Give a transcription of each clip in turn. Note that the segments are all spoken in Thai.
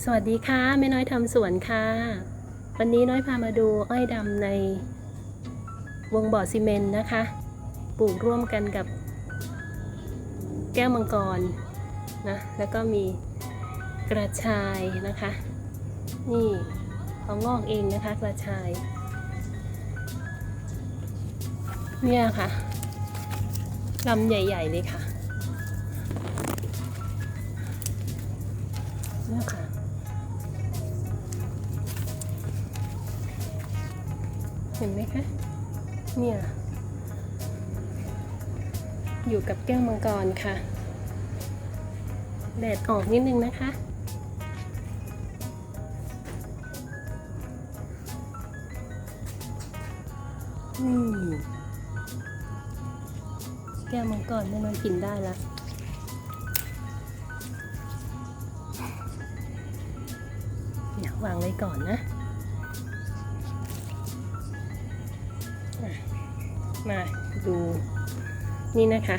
สวัสดีค่ะแม่น้อยทำสวนค่ะ วันนี้น้อยพามาดูอ้อยดำในวงบ่อซีเมนต์นะคะ ปลูกร่วมกันกับ แก้วมังกรนะแล้วก็มีกระชายนะคะ นี่เขางอกเองนะคะกระชาย เนี่ยค่ะลำใหญ่ ๆ เลยค่ะเนี่ยค่ะ เห็นไหมคะเนี่ย อยู่กับแก้วมังกรค่ะ แดดออกนิดนึงนะคะนี่แก้วมังกรแม่น้องกินได้แล้วเนี่ยวางไว้ก่อนนะ มาดูนี่นะคะ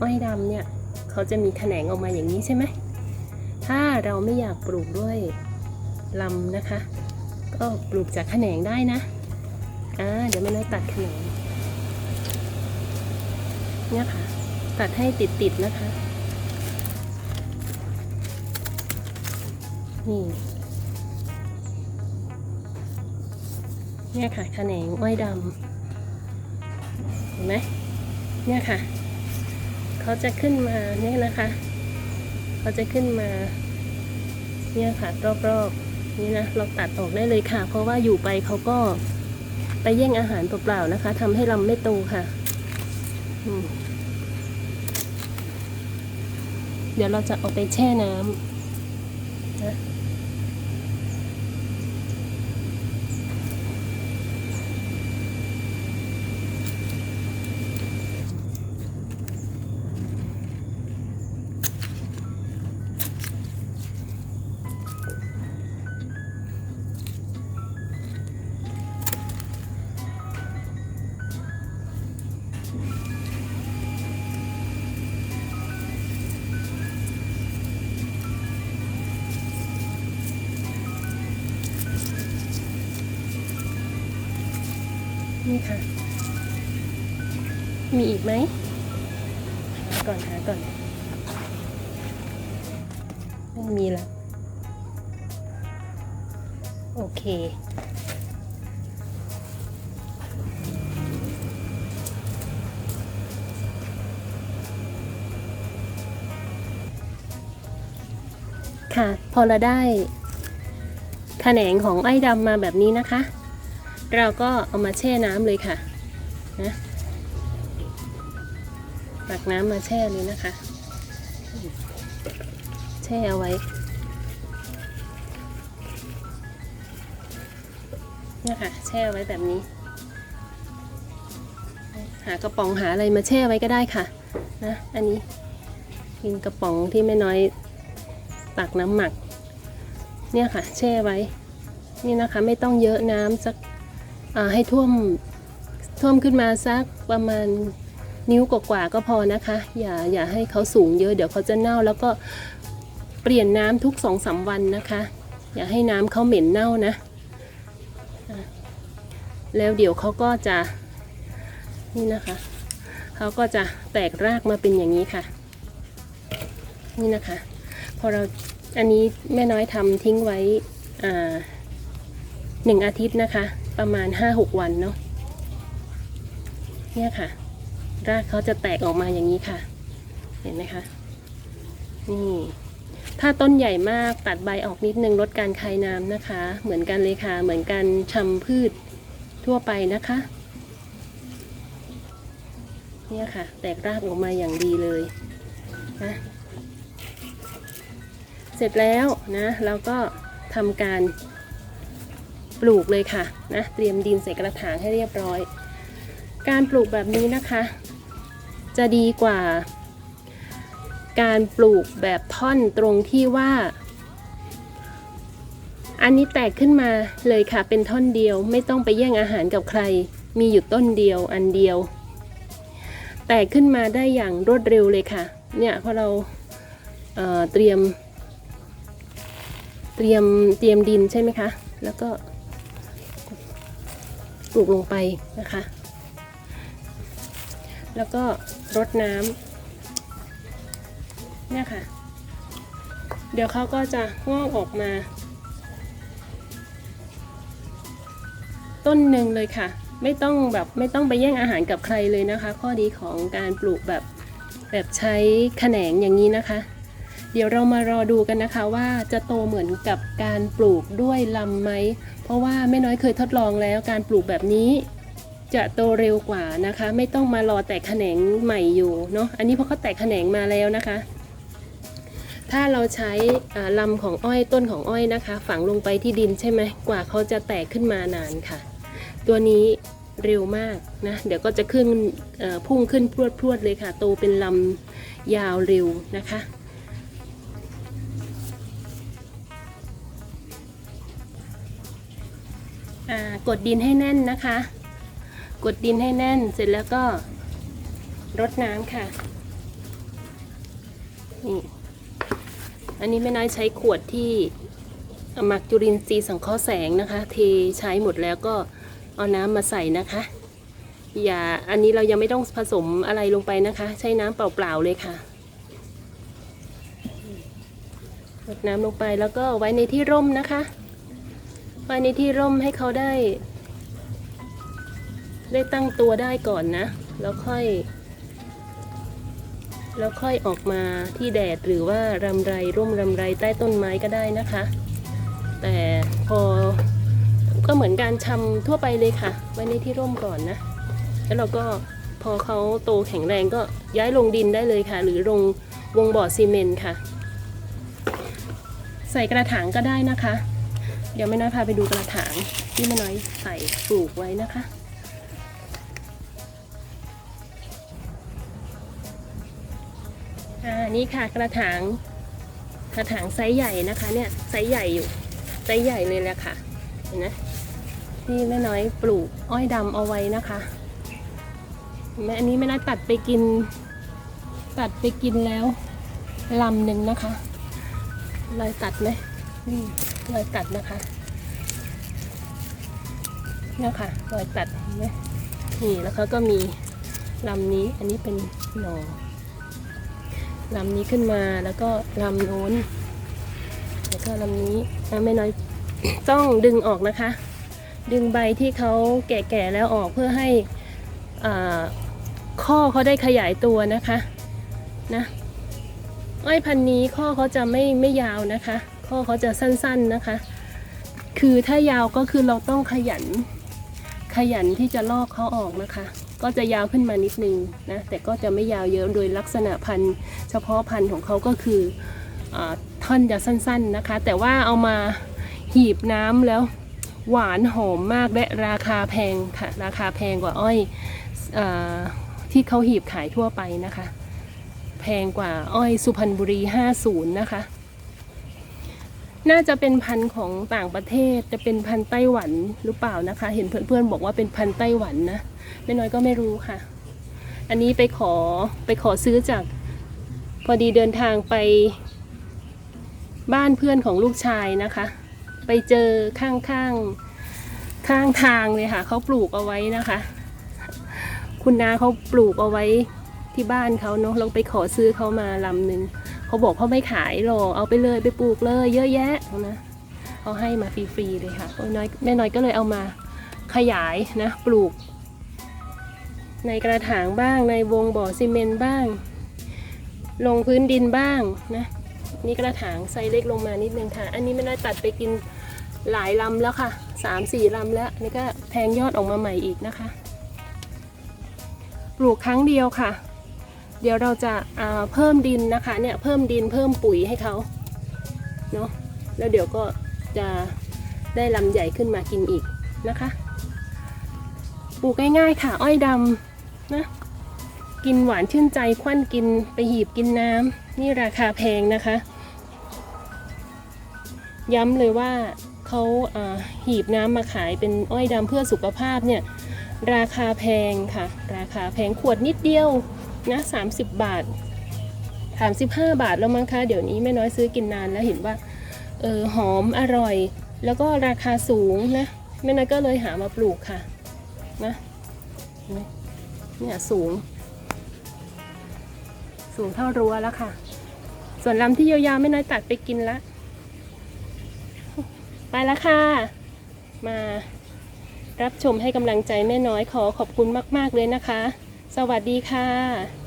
อ้อยดำเนี่ยเขาจะมีแขนงออกมาอย่างนี้ใช่ไหม ถ้าเราไม่อยากปลูกด้วยลำนะคะ ก็ปลูกจากแขนงได้นะอ่าเดี๋ยวแม่น้อยตัดแขนงเนี่ยค่ะ ตัดให้ติดๆนะคะ นี่ เนี่ยค่ะแขนงอ้อยดำเห็นไหมเนี่ยค่ะ เขาจะขึ้นมาเนี่ยนะคะ เขาจะขึ้นมา เนี่ยค่ะรอบๆนี่นะเราตัดออกได้เลยค่ะ เพราะว่าอยู่ไปเขาก็ไปแย่งอาหารเปล่าๆนะคะทำให้ลำไม่โตค่ะเดี๋ยวเราจะเอาไปแช่น้ำ นี่ค่ะ มีอีกไหม ก่อนหาก่อน ไม่มีละ โอเคค่ะ พอเราได้แขนงของไอ้ดำมาแบบนี้นะคะ เราก็เอามาแช่น้ำเลยค่ะนะตักน้ำมาแช่เลยนะคะ แช่เอาไว้เนี่ยค่ะแช่ไว้แบบนี้ หากระป๋องหาอะไรมาแช่ไว้ก็ได้ค่ะนะอันนี้เป็นกระป๋องที่ไม่น้อยตักน้ำหมัก เนี่ยค่ะ แช่ไว้ นี่นะคะไม่ต้องเยอะน้ำสัก ให้ท่วมท่วมขึ้นมาสักประมาณนิ้วกว่าๆก็พอนะคะ อย่าอย่าให้เขาสูงเยอะเดี๋ยวเขาจะเน่าแล้วก็เปลี่ยนน้ำทุกสองสามวันนะคะ อย่าให้น้ำเขาเหม็นเน่านะ แล้วเดี๋ยวเขาก็จะนี่นะคะเขาก็จะแตกรากมาเป็นอย่างนี้ค่ะ นี่นะคะ พอเราอันนี้แม่น้อยทำทิ้งไว้หนึ่งอาทิตย์นะคะ ประมาณ 5-6 วันเนาะเนี่ยค่ะ รากเขาจะแตกออกมาอย่างนี้ค่ะ เห็นไหมคะ นี่ ถ้าต้นใหญ่มากตัดใบออกนิดนึงลดการคายน้ำนะคะ เหมือนกันเลยค่ะ เหมือนกันชำพืชทั่วไปนะคะ เนี่ยค่ะ แตกรากออกมาอย่างดีเลยนะเสร็จแล้วนะเราก็ทำการ ปลูกเลยค่ะนะเตรียมดินใส่กระถางให้เรียบร้อย การปลูกแบบนี้นะคะ จะดีกว่า การปลูกแบบท่อนตรงที่ว่า อันนี้แตกขึ้นมาเลยค่ะเป็นท่อนเดียว ไม่ต้องไปแย่งอาหารกับใคร มีอยู่ต้นเดียวอันเดียว แตกขึ้นมาได้อย่างรวดเร็วเลยค่ะเนี่ยพอเราเเตรียมเตรียมเตรียมดินใช่ไหมคะ แล้วก็ ปลูกลงไปนะคะ แล้วก็รดน้ำเนี่ยค่ะ เดี๋ยวเขาก็จะงอกออกมา ต้นหนึ่งเลยค่ะ ไม่ต้องแบบไม่ต้องไปแย่งอาหารกับใครเลยนะคะ ข้อดีของการปลูกแบบแบบใช้แขนงอย่างนี้นะคะ เดี๋ยวเรามารอดูกันนะคะว่าจะโตเหมือนกับการปลูกด้วยลำไหม เพราะว่าแม่น้อยเคยทดลองแล้วการปลูกแบบนี้ จะโตเร็วกว่านะคะ ไม่ต้องมารอแตกแขนงใหม่อยู่เนาะอันนี้เพราะเขาแตกแขนงมาแล้วนะคะ ถ้าเราใช้ลำของอ้อยต้นของอ้อยนะคะ ฝังลงไปที่ดินใช่ไหมกว่าเขาจะแตกขึ้นมานานค่ะ ตัวนี้เร็วมากนะเดี๋ยวก็จะขึ้นพุ่งขึ้นพรวดพรวดๆเลยค่ะ โตเป็นลำยาวเร็วนะคะ กดดินให้แน่นนะคะ กดดินให้แน่นเสร็จแล้วก็รดน้ำค่ะนี่อันนี้ไม่น้อยใช้ขวดที่หมักจุลินทรีย์สังเคราะห์แสงนะคะ เทใช้หมดแล้วก็เอาน้ำมาใส่นะคะ อย่าอันนี้เรายังไม่ต้องผสมอะไรลงไปนะคะ ใช้น้ำเปล่าๆเลยค่ะรดน้ำลงไปแล้วก็ไว้ในที่ร่มนะคะ ไว้ในที่ร่มให้เขาได้ ได้ตั้งตัวได้ก่อนนะ แล้วค่อย แล้วค่อยออกมาที่แดดหรือว่ารำไรร่มรำไรใต้ต้นไม้ก็ได้นะคะ แต่พอก็เหมือนการชำทั่วไปเลยค่ะ ไว้ในที่ร่มก่อนนะ แล้วเราก็พอเขาโตแข็งแรงก็ย้ายลงดินได้เลยค่ะ หรือลงวงบ่อซีเมนต์ค่ะ ใส่กระถางก็ได้นะคะ เดี๋ยวแม่น้อยพาไปดูกระถางที่แม่น้อยใส่ปลูกไว้นะคะ อ่า นี่ค่ะกระถาง กระถางไซส์ใหญ่นะคะ เนี่ยไซส์ใหญ่อยู่ไซส์ใหญ่เลยแหละค่ะ เห็นไหมที่แม่น้อยปลูกอ้อยดำเอาไว้นะคะเห็นไหมอันนี้แม่น้อยตัดไปกิน ตัดไปกินแล้วลำหนึ่งนะคะรอยตัดไหมนี่ รอยตัดนะคะเนี่ยค่ะรอยตัดเห็นไหมนี่แล้วเขาก็มีลำนี้อันนี้เป็นหนอลำนี้ขึ้นมาแล้วก็ลำโน้น แล้วก็ลำนี้ไม่น้อยต้องดึงออกนะคะ ดึงใบที่เขาแก่ๆแล้วออกเพื่อให้ข้อเขาได้ขยายตัวนะคะนะอ้อยพันธุ์นี้ข้อเขาจะไม่ไม่ยาวนะคะ ข้อเขาจะสั้นๆนะคะ คือถ้ายาวก็คือเราต้องขยัน ขยันที่จะลอกเขาออกนะคะ ก็จะยาวขึ้นมานิดนึงนะ แต่ก็จะไม่ยาวเยอะ โดยลักษณะพันธุ์ เฉพาะพันธุ์ของเขาก็คืออท่อนจะสั้นๆนะคะ แต่ว่าเอามาหีบน้ำแล้วหวานหอมมากและราคาแพงค่ะ ราคาแพงกว่าอ้อยอที่เขาหีบขายทั่วไปนะคะ แพงกว่าอ้อยสุพรรณบุรี 50 นะคะ น่าจะเป็นพันธุ์ของต่างประเทศจะเป็นพันธุ์ไต้หวันหรือเปล่านะคะ เห็นเพื่อนๆบอกว่าเป็นพันธุ์ไต้หวันนะไม่น้อยก็ไม่รู้ค่ะ อันนี้ไปขอไปขอซื้อจากพอดีเดินทางไปบ้านเพื่อนของลูกชายนะคะ ไปเจอข้างข้างข้างทางเลยค่ะเขาปลูกเอาไว้นะคะ คุณนาเขาปลูกเอาไว้ที่บ้านเขาเนาะเราไปขอซื้อเขามาลำหนึ่ง เขาบอกเขาไม่ขายหรอกเอาไปเลยไปปลูกเลยเยอะแยะนะเขาให้มาฟรีๆเลยค่ะโอ้ยน้อยแม่น้อยก็เลยเอามาขยายนะปลูก ในกระถางบ้างในวงบ่อซีเมนต์บ้าง ลงพื้นดินบ้างนะนี่กระถางไซส์เล็กลงมานิดนึงค่ะ อันนี้ไม่ได้ตัดไปกินหลายลำแล้วค่ะสามสี่ลำแล้วนี่ก็แทงยอดออกมาใหม่อีกนะคะ ปลูกครั้งเดียวค่ะ เดี๋ยวเราจะาเพิ่มดินนะคะเนี่ยเพิ่มดินเพิ่มปุ๋ยให้เขาเนาะแล้วเดี๋ยวก็จะได้ลำใหญ่ขึ้นมากินอีกนะคะ ปลูกง่ายๆค่ะ อ้อยดำนะกินหวานชื่นใจควันกินไปหีบกินน้ำนี่ราคาแพงนะคะ ย้ำเลยว่าเขาอ่าหีบน้ำมาขายเป็นอ้อยดำเพื่อสุขภาพเนี่ยราคาแพงค่ะ ราคาแพงขวดนิดเดียว นะ 30 บาท 35 บาทแล้วมั้งคะเดี๋ยวนี้แม่น้อยซื้อกินนานแล้วเห็นว่าเออหอมอร่อย แล้วก็ราคาสูงนะแม่น้อยก็เลยหามาปลูกค่ะนะเนี่ยสูง สูงเท่ารั้วแล้วค่ะ ส่วนลำที่ยาวๆแม่น้อยตัดไปกินละ ไปแล้วค่ะ มารับชมให้กำลังใจแม่น้อยขอขอบคุณมาก ๆ เลยนะคะ สวัสดีค่ะ